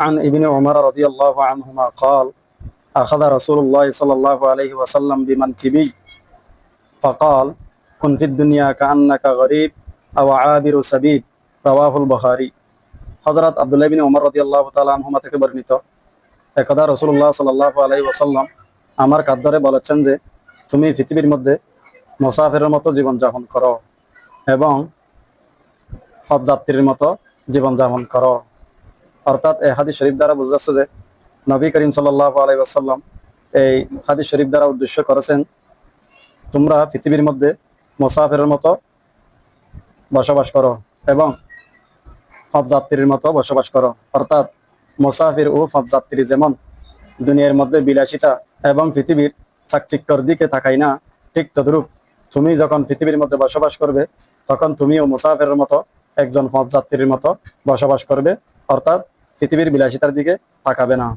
عن ابن عمر رضي الله عنهما قال أخذ رسول الله صلى الله عليه وسلم بمنكبي فقال كن في الدنيا كأنك غريب أو عابر سبيل رواه البخاري হযরত আব্দুল্লাহ বিন ওমর রাদিয়াল্লাহু তাআলা আনহুমা থেকে বর্ণিত একদা রাসূলুল্লাহ সাল্লাল্লাহু আলাইহি ওয়াসাল্লাম আমার কাদ্দরে বলেছেন যে তুমি পৃথিবীর মধ্যে মুসাফিরের মতো জীবন যাপন করো এবং পথযাত্রীর মতো জীবন যাপন করো অর্থাৎ এই হাদিস শরীফ দ্বারা বোঝা যাচ্ছে যে নবী করিম সাল্লাল্লাহু আলাইহি ওয়াসাল্লাম এই হাদিস শরীফ দ্বারা উদ্দেশ্য করেছেন, তোমরা পৃথিবীর মধ্যে মুসাফিরের মতো বসবাস করো এবং পথযাত্রীর মতো বসবাস করো। অর্থাৎ মুসাফির ও পথযাত্রী যেমন দুনিয়ার মধ্যে বিলাসিতা এবং পৃথিবীর চাকচিক্যর দিকে তাকাই না, ঠিক তদ্রূপ তুমি যখন পৃথিবীর মধ্যে বসবাস করবে, তখন তুমিও মুসাফিরের মতো একজন পথযাত্রীর মতো বসবাস করবে। অর্থাৎ পৃথিবীর বিলাসিতার দিকে তাকাবে না।